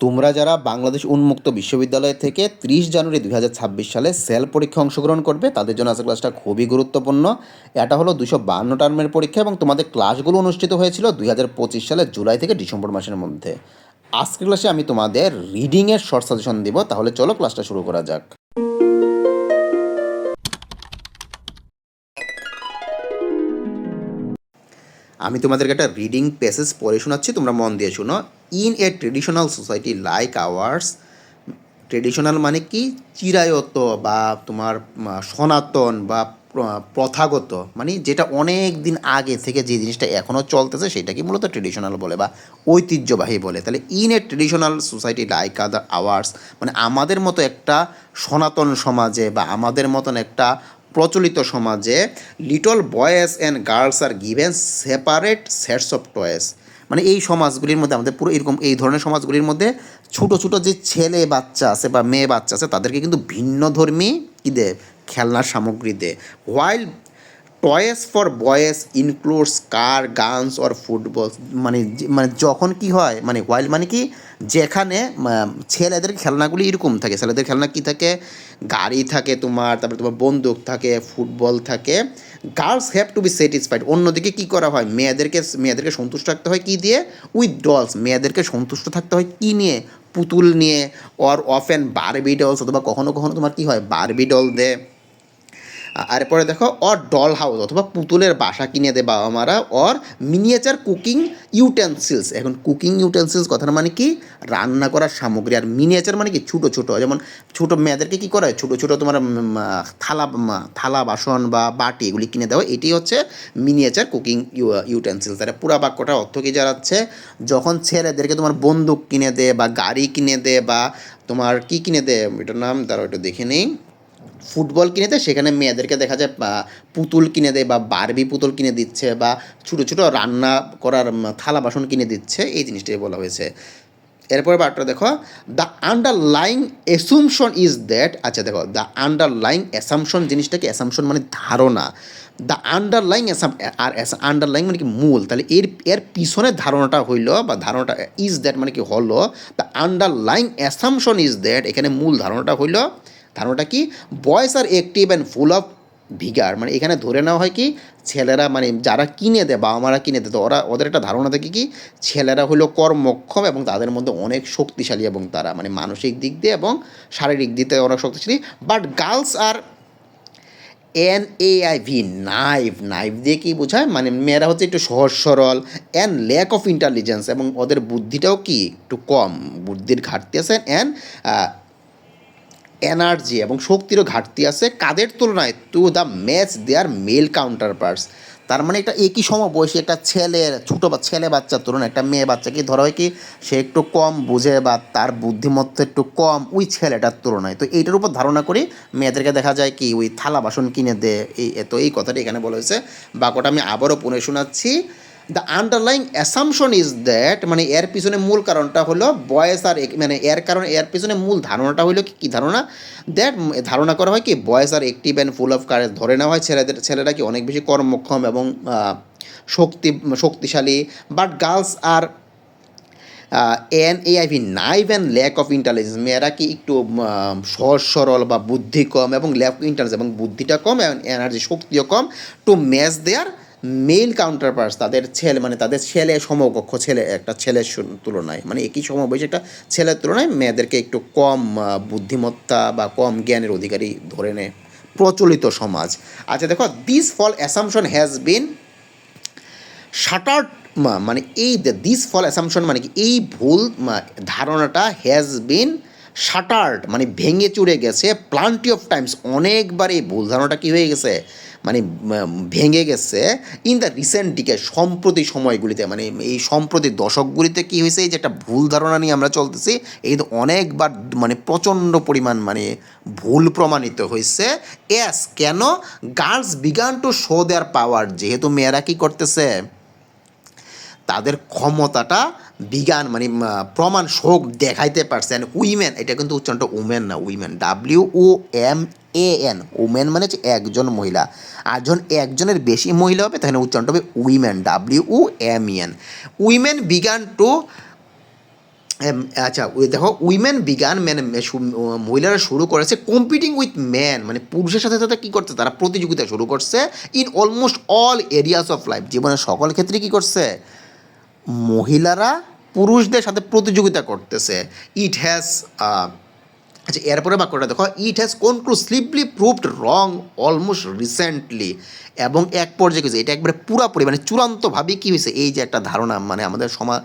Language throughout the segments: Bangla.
তোমরা যারা বাংলাদেশ উন্মুক্ত বিশ্ববিদ্যালয় থেকে ত্রিশ জানুয়ারি দুই হাজার ছাব্বিশ সালে সেল পরীক্ষা অংশগ্রহণ করবে, তাদের জন্য আজকের ক্লাসটা খুবই গুরুত্বপূর্ণ। এটা হলো দুশো বান্ন টার্মের পরীক্ষা এবং তোমাদের ক্লাসগুলো অনুষ্ঠিত হয়েছিল দুই সালের জুলাই থেকে ডিসেম্বর মাসের মধ্যে। আজকের ক্লাসে আমি তোমাদের রিডিংয়ের শর্ট সাজেশন দিব, তাহলে চলো ক্লাসটা শুরু করা যাক। আমি তোমাদেরকে একটা রিডিং প্যাসেজ পড়ে শোনাচ্ছি, তোমরা মন দিয়ে শোনো। In a traditional society like ours traditional মানে কি? চিরায়ত বা তোমার সনাতন বা প্রথাগত। মানে যেটা অনেক দিন আগে থেকে যে জিনিসটা এখনও চলতেছে, সেটাকে মূলত ট্রেডিশনাল বলে বা ঐতিহ্যবাহী বলে। তাহলে in a traditional society like other ours মানে আমাদের মতো একটা সনাতন সমাজে বা আমাদের মতন একটা প্রচলিত সমাজে little boys and girls are given separate sets of toys মানে এই সমাজগুলির মধ্যে আমাদের পুরো এরকম এই ধরনের সমাজগুলির মধ্যে ছোট ছোট যে ছেলে বাচ্চা আছে বা মেয়ে বাচ্চা আছে, তাদেরকে কিন্তু ভিন্ন ধর্মী কী দে খেলনার সামগ্রী দে while toys for boys includes car guns or football মানে মানে যখন কি হয় মানে হোয়াইল মানে কি যেখানে ছেলেদের খেলনাগুলি এরকম থাকে। ছেলেদের খেলনা কি থাকে? গাড়ি থাকে তোমার, তারপরে তোমার বন্দুক থাকে, ফুটবল থাকে। Girls have to be satisfied অন্যদিকে কী করা হয়? মেয়েদেরকে মেয়েদেরকে সন্তুষ্ট থাকতে হয় কী দিয়ে? উইথ ডলস মেয়েদেরকে সন্তুষ্ট থাকতে হয় কী নিয়ে? পুতুল নিয়ে or of and Barbie dolls অথবা কখনো কখনো তোমার কী হয়? বারবি ডল দে আর পরে দেখো অর ডল হাউস অথবা পুতুলের বাসা কিনে দেয় বাবা মারা অর মিনিয়েচার কুকিং ইউটেন্সিলস এখন কুকিং ইউটেন্সিলস কথার মানে কি? রান্না করার সামগ্রী। আর মিনিয়েচার মানে কি? ছোটো ছোটো। যেমন ছোটো মেয়েদেরকে কী করা হয়? ছোটো ছোটো তোমার থালা থালা, বাসন বা বাটি এগুলি কিনে দেওয়া এটি হচ্ছে মিনিয়েচার কুকিং ইউটেন্সিলস তাহলে পুরা বাক্যটার অর্থ কি জানাচ্ছে? যখন ছেলেদেরকে তোমার বন্দুক কিনে দে বা গাড়ি কিনে দে বা তোমার কি কিনে দেয়? এটার নাম তারা ওটা দেখে নেই। ফুটবল কিনে দেয়, সেখানে মেয়েদেরকে দেখা যায় পুতুল কিনে দেয়, বা বারবি পুতুল কিনে দিচ্ছে, বা ছোটো ছোটো রান্না করার থালা বাসন কিনে দিচ্ছে, এই জিনিসটাই বলা হয়েছে। এরপরে বারটা দেখো the underlying assumption is that আচ্ছা দেখো দ্য আন্ডারলাইং অ্যাসামশন জিনিসটাকে অ্যাসামশন মানে ধারণা। দ্য আন্ডারলাইং অ্যাসাম আর আন্ডারলাইং মানে কি মূল? তাহলে এর এর পিছনের ধারণাটা হইল, বা ধারণাটা ইজ দ্যাট মানে কি হলো? The underlying assumption is that এখানে মূল ধারণাটা হইল ধারণাটা কি? Boys are active and full of vigour মানে এখানে ধরে নেওয়া হয় কি? ছেলেরা মানে যারা কিনে দেয় বাবা মারা কিনে দেয়, তো ওরা, ওদের একটা ধারণা থাকে কি? ছেলেরা হলো কর্মক্ষম এবং তাদের মধ্যে অনেক শক্তিশালী এবং তারা মানে মানসিক দিক দিয়ে এবং শারীরিক দিক দিয়ে অনেক শক্তিশালী। But girls are N A I V naive naive দিয়ে কি বোঝায়? মানে মেয়েরা হচ্ছে একটু সহজ সরল অ্যান্ড ল্যাক অফ ইন্টেলিজেন্স এবং ওদের বুদ্ধিটাও কি? একটু কম, বুদ্ধির ঘাটতি আছে অ্যান্ড এনার্জি এবং শক্তিরও ঘাটতি আছে। কাদের তুলনায় to the match their male counterparts তার মানে এটা একই সময় বয়সী একটা ছেলের ছোটো বা ছেলে বাচ্চার তুলনায় একটা মেয়ে বাচ্চাকে ধরা হয় কি সে একটু কম বুঝে বা তার বুদ্ধিমত্তা একটু কম, ওই ছেলেটার তুলনায়। তো এইটার উপর ধারণা করি, মেয়েদেরকে দেখা যায় কি ওই থালা বাসন কিনে দে, এই তো এই কথাটি এখানে বলা হয়েছে। বাক্যটা আমি আবারও পুনে শোনাচ্ছি। The underlying assumption is that মানে এর পিছনে মূল কারণটা হলো বয়েস আর মানে এর কারণ এর পিছনে মূল ধারণাটা হলো কি ধারণা? দ্যাট ধারণা করা হয় কি, boys are active and full of courage ধরে নেওয়া হয় ছেলেদের ছেলেরা কি অনেক বেশি কর্মক্ষম এবং শক্তি শক্তিশালী। But girls are N AIV naive and lack of intelligence মেয়েরা কি একটু সহজ, সরল বা বুদ্ধি কম এবং ল্যাক ইন্টেলিজেন্স এবং বুদ্ধিটা কম এনার্জি শক্তিও কম। To match their male counterparts তাদের ছেলে মানে তাদের ছেলে সমকক্ষ, ছেলে, একটা ছেলের তুলনায় মানে একই সমবয়সী একটা ছেলের তুলনায় মেয়েদেরকে একটু কম বুদ্ধিমত্তা বা কম জ্ঞানের অধিকারী ধরে নেয় প্রচলিত সমাজ। আচ্ছা দেখো this fall assumption has been shattered মানে এই দিস ফল অ্যাসামশন মানে কি, এই ভুল ধারণাটা হ্যাজ বিন শাটার্ড মানে ভেঙে চুরে গেছে প্লান্টি অফ টাইমস অনেকবার এই ভুল ধারণাটা কী হয়ে গেছে? মানে ভেঙে গেছে। ইন দ্য রিসেন্ট দিকে সম্প্রতি সময়গুলিতে মানে এই সম্প্রতি দশকগুলিতে কী হয়েছে, এই যে একটা ভুল ধারণা নিয়ে আমরা চলতেছি, এই তো অনেকবার মানে প্রচণ্ড পরিমাণ মানে ভুল প্রমাণিত হয়েছে। এস কেন? Girls began to show their power যেহেতু মেয়েরা কী করতেছে, তাদের ক্ষমতাটা বিজ্ঞান মানে প্রমাণ শোক দেখাইতে পারছেন উইমেন এটা কিন্তু উচ্চারণটা উমেন না women W O M A N women মানে হচ্ছে একজন মহিলা। আর যখন একজনের বেশি মহিলা হবে তাহলে উচ্চারণটা হবে women W O M N women began to আচ্ছা দেখো উইমেন বিগান মানে মহিলারা শুরু করেছে কম্পিটিং উইথ ম্যান মানে পুরুষের সাথে সাথে কী করছে, তারা প্রতিযোগিতা শুরু করছে in almost all areas of life জীবনের সকল ক্ষেত্রে কী করছে? মহিলারা পুরুষদের সাথে প্রতিযোগিতা করতেছে। ইট হ্যাজ আচ্ছা এরপরে বাক্যটা দেখো। It has conclusively proved wrong almost recently এবং এক পর্যায়ে কিছু এটা একবারে পুরাপুরি মানে চূড়ান্তভাবে কী হয়েছে? এই যে একটা ধারণা মানে আমাদের সমাজ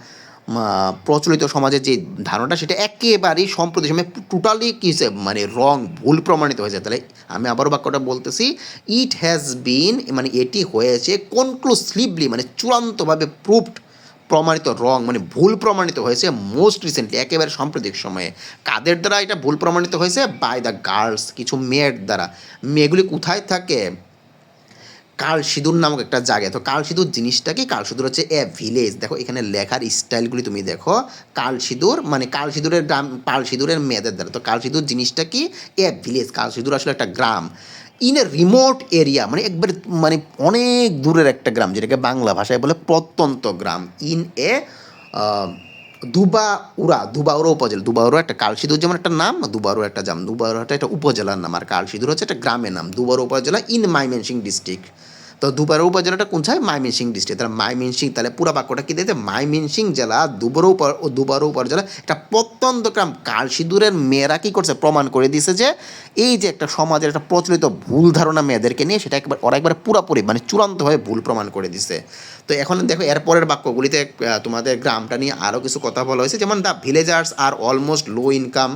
প্রচলিত সমাজের যে ধারণাটা, সেটা একেবারেই সম্প্রতি সময় টোটালি কী হয়েছে? মানে রং ভুল প্রমাণিত হয়েছে। তাহলে আমি আবারও বাক্যটা বলতেছি। ইট হ্যাজ বিন মানে এটি হয়েছে কনক্লুসিভলি মানে চূড়ান্তভাবে প্রুভড প্রমাণিত রং মানে ভুল প্রমাণিত হয়েছে মোস্ট রিসেন্টলি একেবারে সাম্প্রতিক সময়ে। কাদের দ্বারা এটা ভুল প্রমাণিত হয়েছে? বাই দ্য গার্লস কিছু মেয়ের দ্বারা। মেয়েগুলি কোথায় থাকে? কাল সিঁদুর নামক একটা জায়গায়। তো কাল সিঁদুর জিনিসটা কি? কাল সিঁদুর হচ্ছে এ ভিলেজ দেখো, এখানে লেখার স্টাইলগুলি তুমি দেখো। কাল সিঁদুর মানে কাল সিঁদুরের গ্রাম কাল সিঁদুরের মেয়েদের দ্বারা। তো কাল সিঁদুর জিনিসটা কি? এ ভিলেজ কাল সিঁদুর আসলে একটা গ্রাম। ইন এ রিমোট এরিয়া মানে একবারে মানে অনেক দূরের একটা গ্রাম, যেটাকে বাংলা ভাষায় বলে প্রত্যন্ত গ্রাম ইন এ দুবাউরা দুবাউরা উপজেলা, দুবাউরা একটা কালসিদুর যেমন একটা নাম, দুবাউরা একটা জাম দুবাউরাটা একটা উপজেলার নাম, আর কালসিদুর হচ্ছে একটা গ্রামের নাম, দুবাউরা উপজেলা ইন মাইমেনসিং ডিস্ট্রিক্ট তো দুবারা উপজেলাটা কোন ছায়? মাইমিনসিং ডিস্ট্রিক্ট তাহলে মাইমিনসিং তাহলে পুরো বাক্যটা কি দিতে মাইমিনসিং জেলা দুবারো উপর দুবারো উপজেলা, একটা প্রত্যন্ত কার সিঁদুরের মেয়েরা কী করছে? প্রমাণ করে দিছে যে এই যে একটা সমাজের একটা প্রচলিত ভুল ধারণা মেয়েদেরকে নিয়ে সেটা একবার ওরা একবার পুরাপুরি মানে চূড়ান্তভাবে ভুল প্রমাণ করে দিছে। তো এখন দেখো এরপরের বাক্যগুলিতে তোমাদের গ্রামটা নিয়ে আরও কিছু কথা বলা হয়েছে। যেমন the villagers are almost low income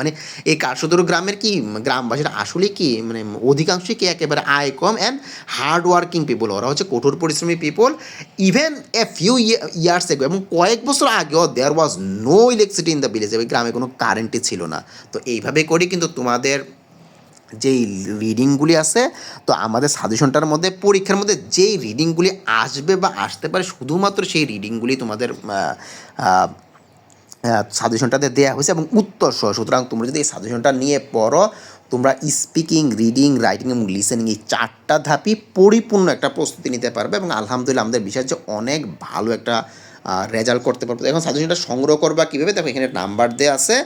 মানে এই কাশদুর গ্রামের কি গ্রামবাসীরা আসলে কি মানে অধিকাংশই কি একেবারে আয় কম অ্যান্ড হার্ড ওয়ার্কিং পিপল ওরা হচ্ছে কঠোর পরিশ্রমী people even a few years ago এবং কয়েক বছর আগেও there was no electricity in the village ওই গ্রামে কোনো কারেন্টই ছিল না। তো এইভাবে করে কিন্তু তোমাদের যেই রিডিংগুলি আছে, তো আমাদের সাজেশনটার মধ্যে, পরীক্ষার মধ্যে যেই রিডিংগুলি আসবে বা আসতে পারে, শুধুমাত্র সেই রিডিংগুলি তোমাদের সাজেশনটাতে দেওয়া হয়েছে এবং উত্তর সহ সুতরাং তোমরা যদি এই সাজেশনটা নিয়ে পড়ো, তোমরা স্পিকিং রিডিং রাইটিং এবং লিসেনিং এই চারটা ধাপই পরিপূর্ণ একটা প্রস্তুতি নিতে পারবে এবং আলহামদুলিল্লাহ আমাদের বিষয় যে অনেক ভালো একটা রেজাল্ট করতে পারব। এখন সাজেশনটা সংগ্রহ করবা কীভাবে? দেখো, এখানে নাম্বার দেওয়া আছে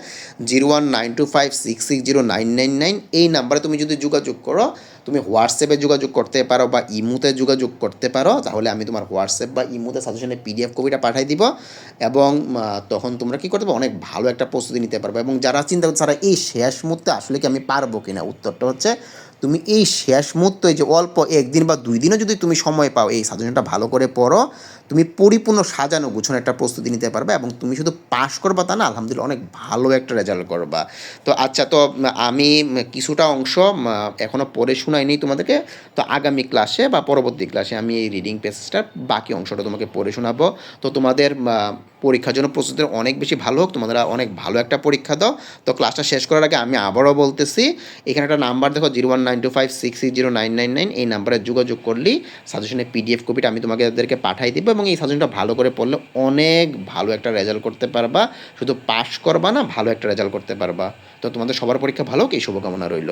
zero one nine two five six six zero nine nine nine. এই নাম্বারে তুমি যদি যোগাযোগ করো, তুমি হোয়াটসঅ্যাপে যোগাযোগ করতে পারো বা ইমুতে যোগাযোগ করতে পারো, তাহলে আমি তোমার হোয়াটসঅ্যাপ বা ইমুতে সাজেশনের পিডিএফ কপিটা পাঠিয়ে দিব এবং তখন তোমরা কী করতে পারবে? অনেক ভালো একটা প্রস্তুতি নিতে পারবে এবং যারা চিন্তা করছে তারা এই শেষ মুহূর্তে আসলে কি আমি পারব কিনা? উত্তরটা হচ্ছে, তুমি এই শেষ মুহূর্তে যে অল্প একদিন বা দুই দিনও যদি তুমি সময় পাও, এই সাজেশনটা ভালো করে পড়ো তুমি পরিপূর্ণ সাজানো গুছানো একটা প্রস্তুতি নিতে পারবে এবং তুমি শুধু পাশ করবা তা না, আলহামদুলিল্লাহ অনেক ভালো একটা রেজাল্ট করবা। তো আচ্ছা তো আমি কিছুটা অংশ এখনও এখনও পড়ে শোনাইনি তোমাদেরকে, তো আগামী ক্লাসে বা পরবর্তী ক্লাসে আমি এই রিডিং পেজটার বাকি অংশটা তোমাকে পড়ে শোনাবো। তো তোমাদের পরীক্ষার জন্য প্রস্তুতি অনেক বেশি ভালো হোক, তোমাদের অনেক ভালো একটা পরীক্ষা দাও। তো ক্লাসটা শেষ করার আগে আমি আবারও বলতেছি, এখানে একটা নাম্বার দেখো zero one nine two five six six zero nine nine nine এই নাম্বারে যোগাযোগ করলেই সাজেশনের পিডিএফ কপিটা আমি তোমাকে তাদেরকে পাঠাই দেবো এবং এই সাজেশনটা ভালো করে পড়লে অনেক ভালো একটা রেজাল্ট করতে পারবা। শুধু পাশ করবা না, ভালো একটা রেজাল্ট করতে পারবা। তো তোমাদের সবার পরীক্ষা ভালো কি? শুভকামনা রইল।